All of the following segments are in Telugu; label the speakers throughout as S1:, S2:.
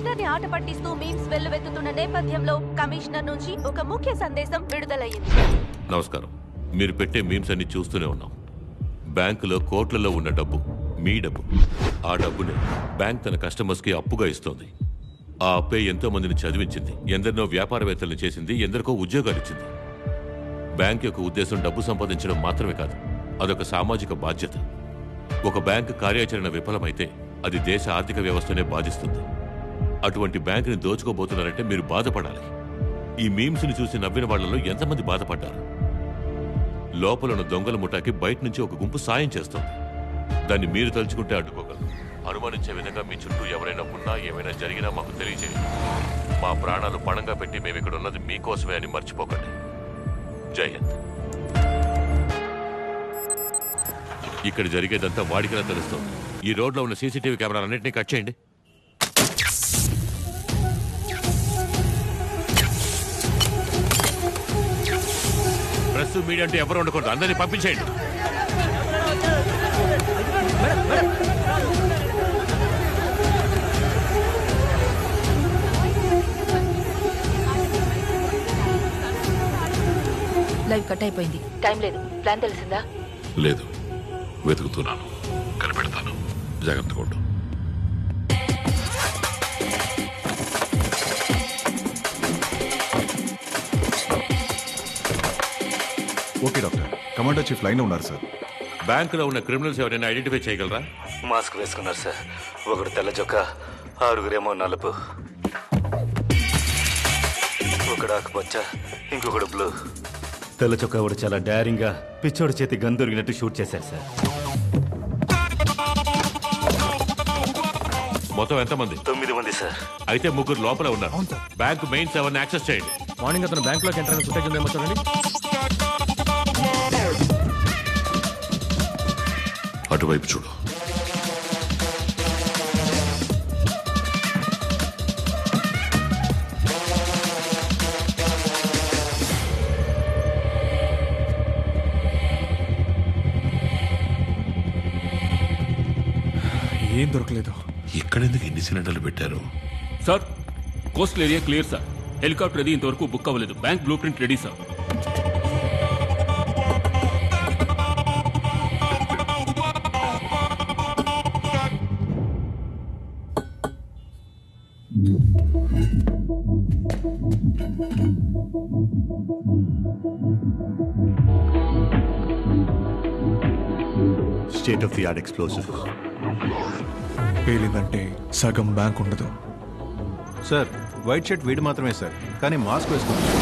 S1: కమిషనర్ని ఆట పట్టిస్తూ మీమ్స్ వెల్లువెత్తుతున్న నేపథ్యంలో కమిషనర్ నుంచి ఒక ముఖ్య సందేశం విడుదలయ్యింది.
S2: నమస్కారం. మీరు పెట్టే మీమ్స్ అన్ని చూస్తూనే ఉన్నాం. బ్యాంకులో కోట్లలో ఉన్న డబ్బు మీ డబ్బు. ఆ డబ్బుని బ్యాంక్ తన కస్టమర్స్కి అప్పుగా ఇస్తోంది. ఆ అప్పే ఎంతో మందిని చదివించింది. ఎందరినో వ్యాపారవేత్తలను చేసింది ఎందరికో ఉద్యోగాలు ఇచ్చింది. బ్యాంక్ యొక్క ఉద్దేశం డబ్బు సంపాదించడం మాత్రమే కాదు అదొక సామాజిక బాధ్యత. ఒక బ్యాంక్ కార్యాచరణ విఫలమైతే అది దేశ ఆర్థిక వ్యవస్థనే బాధిస్తుంది. అటువంటి బ్యాంకుని దోచుకోబోతున్నారంటే మీరు బాధపడాలి. ఈ మీమ్స్ని చూసి నవ్విన వాళ్ళలో ఎంతమంది బాధపడ్డారు? లోపలను దొంగల ముఠాకి బయట నుంచి ఒక గుంపు సాయం చేస్తుంది. దాన్ని మీరు తలుచుకుంటే అడ్డుకోగలరు అనుమానించే విధంగా మీ చుట్టూ ఎవరైనా ఉన్నా ఏమైనా జరిగినా మాకు తెలియజేయండి మా ప్రాణాలు పణంగా పెట్టి మేము ఇక్కడ ఉన్నది మీకోసమే అని మర్చిపోకండి. జై హింద్. ఇక్కడ జరిగేదంతా వాడికలా తెలుస్తుంది. ఈ రోడ్లో ఉన్న సీసీటీవీ కెమెరాలన్నింటినీ కట్ చేయండి. ప్రెస్ మీడియా అంటే ఎవరు ఉండకూడదు. అందరినీ పంపించేయండి.
S3: లైవ్ కట్ అయిపోయింది. టైం లేదు. ప్లాన్ తెలిసిందా?
S2: లేదు. వెతుకుతున్నాను. కనిపెడతాను. జాగ్రత్తగా ఉండు.
S4: Okay doctor. కమాండర్ చీఫ్ లైన్లో ఉన్నారు సార్.
S2: బ్యాంకులో ఉన్న క్రిమినల్స్ ఎవరైనా ఐడెంటిఫై చేయగలరా?
S5: మాస్క్ వేసుకున్నారు సార్. ఒకడు తెల్ల చొక్క ఆరుగురేమో నలుపు. ఒకడు ఆకుపచ్చ ఇంకొకడు బ్లూ. తెల్ల చొక్కా వాడు చాలా డైరింగ్గా పిచ్చోడి చేతి గన్ దొరికినట్టు షూట్ చేశారు సార్.
S2: మొత్తం ఎంతమంది?
S5: తొమ్మిది మంది సార్.
S2: అయితే ముగ్గురు లోపల ఉన్నారు. బ్యాంకు మెయిన్ సెవెన్ యాక్సెస్ చేయండి.
S6: మార్నింగ్ అతను బ్యాంక్లోకి ఎంటర్ అయిన ఫుటేజ్ ఉందేమో చూడండి.
S2: అటువైపు చూడు.
S4: ఏం దొరకలేదు.
S2: ఇక్కడెందుకు ఎన్ని సిలిండర్లు పెట్టారు?
S6: Sir coastal area clear sir. Helicopter అది ఇంతవరకు బుక్ అవ్వలేదు. Bank blueprint ready sir.
S7: State of the art explosive
S4: పేలిందంటే సగం బ్యాంక్ ఉండదు.
S8: సార్ వైట్ షర్ట్ వీడు మాత్రమే సార్ కానీ మాస్క్ వేసుకున్నాడు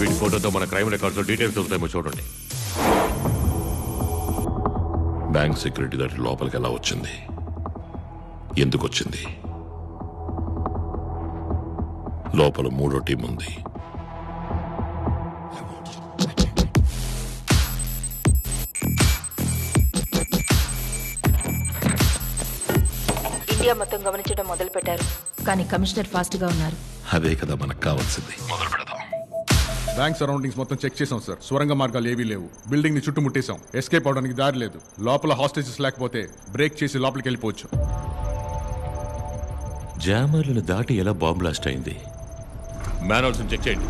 S2: వీటి ఫోటోతో మన క్రైమ్ రికార్డ్స్ డీటెయిల్స్ దొరుకుతాయేమో చూడండి. బ్యాంక్ సెక్యూరిటీ దాటి లోపలికి ఎలా వచ్చింది? ఎందుకు వచ్చింది? లోపల మూడో టీం ఉంది.
S3: ఇండియా మొత్తం గమనించడం మొదలు పెట్టారు కానీ కమిషనర్ ఫాస్ట్గా ఉన్నారు.
S2: అదే కదా మనకు కావాల్సింది. మొదలు
S9: బ్యాంక్ సరౌండింగ్స్ మొత్తం చెక్ చేసాం సార్. సొరంగ మార్గాలు ఏవీ లేవు. బిల్డింగ్ని చుట్టుముట్టేశాం. ఎస్కేప్ అవడానికి దారి లేదు. లోపల హాస్టేజెస్ లేకపోతే బ్రేక్ చేసి లోపలికి వెళ్ళిపోవచ్చు.
S2: జామర్లను దాటి ఎలా బాంబ్ బ్లాస్ట్ అయింది? మ్యానోల్స్ చెక్ చేయండి.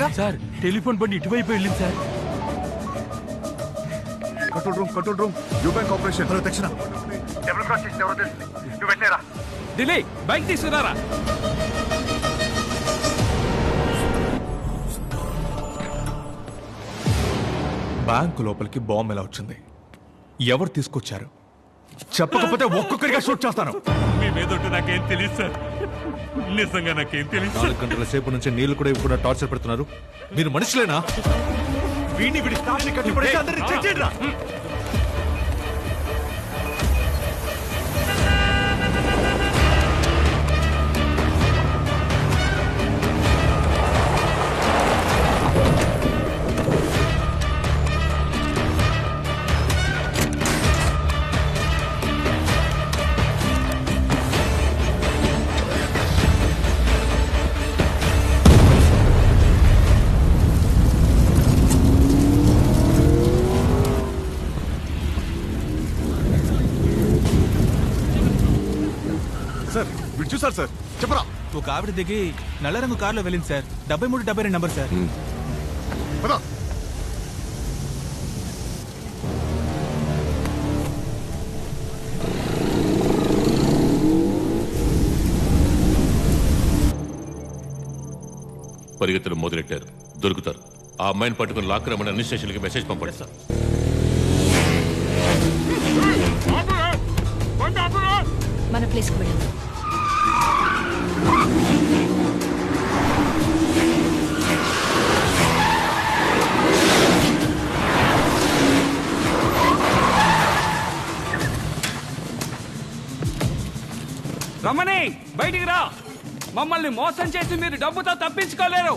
S4: ఆగిందా
S6: సార్ టెలిఫోన్ బండి ఇటువైపు వెళ్ళింది sir.
S4: Control room control room. You bank operation. Hello దక్షిణ.
S9: డబుల్ క్రాస్ చేసింది ఎవరో తెలిసింది. నువ్వు వెళ్ళారా
S7: ఢిల్లీ బైక్ తీసుకురారా?
S10: బ్యాంకు లోపలికి బాంబు ఎలా వచ్చింది? ఎవరు తీసుకొచ్చారు? చెప్పకపోతే ఒక్కొక్కరిగా షూట్ చేస్తాను.
S2: మీ మీద నాకేం తెలియదు సార్. నిజంగా నాకేం తెలియదు
S10: నాలుగు గంటల సేపు నుంచి నీళ్ళు కూడా ఇవ్వకుండా టార్చర్ పెడుతున్నారు. మీరు మనుషులేనా? వీడిని వీడి స్టాఫ్ని కట్టిపడేసి అందరినీ చెక్ చేయండి
S4: చూసారు సార్. చెప్పరా.
S7: ఒక ఆవిడ దిగి నల్ల రంగు కారులో వెళ్ళింది సార్. డెబ్బై మూడు డెబ్బై రెండు నంబర్ సార్.
S4: పదా.
S2: పరిగెత్తడం మొదలెట్టారు. దొరుకుతారు. ఆ అమ్మాయిని పట్టుకుని లాక్ రమ్మని అన్ని స్టేషన్లకి మెసేజ్ పంపండి సార్.
S3: మన ప్లేస్కి వెళ్ళింది
S7: బయటికి రా. మమ్మల్ని మోసం చేసి మీరు డబ్బుతో తప్పించుకోలేరు.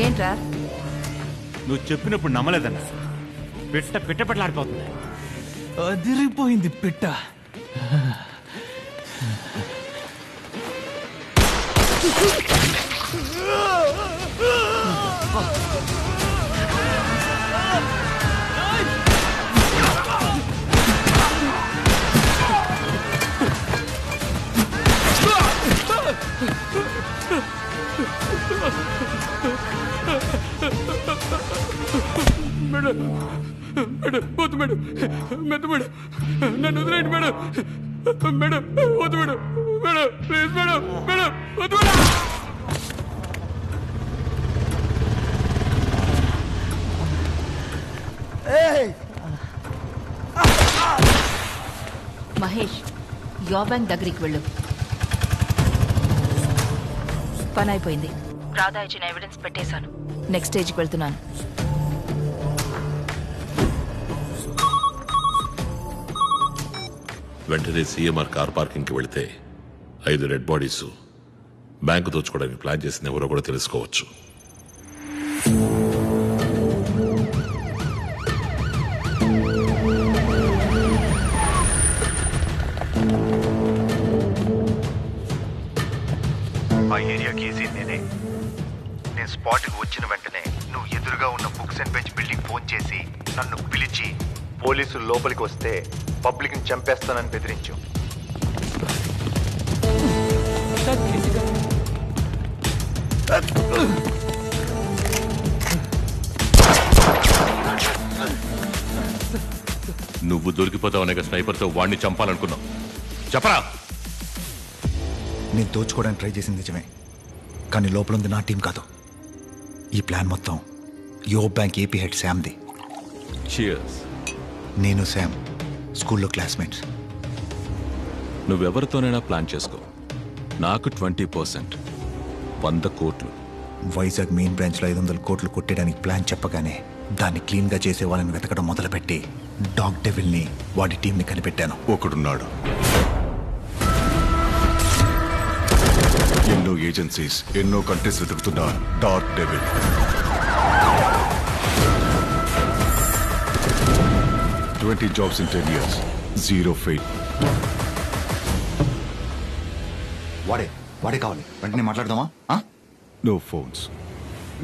S3: ఏంట్రా?
S5: నువ్వు చెప్పినప్పుడు నమ్మలేదన్నా. పెట్ట పెట్టపట్లాడిపోతుంది.
S7: అదిరిపోయింది పిట్ట. మేడం మేడం పోతు మేడం మెత్త మేడం. నన్ను వదిలేండి మేడం. మేడం వద్దు madam. Madam please madam. Madam వద్దు మేడం.
S3: మహేష్ యో బ్యాంక్ దగ్గరికి వెళ్ళు. పని అయిపోయింది. రాధా ఇచ్చిన ఎవిడెన్స్ పెట్టేశాను. నెక్స్ట్ స్టేజ్కి వెళ్తున్నాను.
S2: వెంటనే సీఎంఆర్ కార్ పార్కింగ్కి వెళితే ఐదు రెడ్ బాడీస్ బ్యాంకు దోచుకోవడానికి ప్లాన్ చేసిన ఎవరో కూడా తెలుసుకోవచ్చు.
S11: ఆ ఏరియా కేసీ నేనే నేను స్పాట్కి వచ్చిన వెంటనే నువ్వు ఎదురుగా ఉన్న books and bench building phone చేసి నన్ను పిలిచి పోలీసులు లోపలికి వస్తే పబ్లిక్ని చంపేస్తానని బెదిరించు.
S2: నువ్వు దొరికిపోతావనే స్నైపర్తో వాడిని చంపాలనుకున్నావు. చెప్పరా?
S11: నేను దోచుకోవడానికి ట్రై చేసింది నిజమే. కానీ లోపల ఉంది నా టీం కాదు. ఈ ప్లాన్ మొత్తం యో బ్యాంక్ ఏపీ హెడ్ శామ్ది.
S6: చియర్స్
S11: నేను శామ్ స్కూల్లో క్లాస్మేట్స్.
S6: నువ్వెవరితోనైనా ప్లాన్ చేసుకో. నాకు ట్వంటీ పర్సెంట్. వంద కోట్లు.
S11: వైజాగ్ మెయిన్ బ్రాంచ్లో ఐదు వందల కోట్లు కొట్టేయడానికి ప్లాన్ చెప్పగానే దాన్ని క్లీన్గా చేసే వాళ్ళని వెతకడం మొదలుపెట్టి డాగ్ డెవిల్ని వాడి టీంని కనిపెట్టాను.
S4: ఒకడున్నాడు. ఎన్నో ఏజెన్సీస్ ఎన్నో కంట్రీస్ వెతుకుతున్న dark devil. 20 jobs in 10 years. Zero fail.
S11: వాడే వాడే కావాలి. వెంటనే మాట్లాడదామా?
S9: No phones.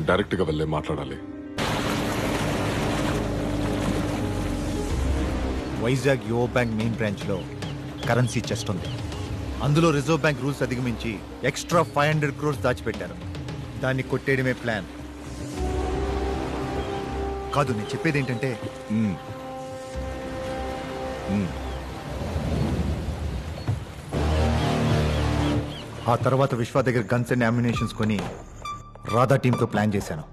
S9: డైరెక్ట్గా వెళ్ళే మాట్లాడాలి.
S11: వైజాగ్ యువ బ్యాంక్ మెయిన్ బ్రాంచ్లో కరెన్సీ చెస్ట్ ఉంది. అందులో రిజర్వ్ బ్యాంక్ రూల్స్ అధిగమించి ఎక్స్ట్రా ఫైవ్ హండ్రెడ్ క్రోర్స్ దాచిపెట్టారు. దాన్ని కొట్టేయడమే ప్లాన్. కాదు నేను చెప్పేది ఏంటంటే
S4: hmm.
S11: ఆ తర్వాత విశ్వ దగ్గర గన్స్ అండ్ అమ్యునేషన్స్ కొని రాధా టీంతో ప్లాన్ చేశాను.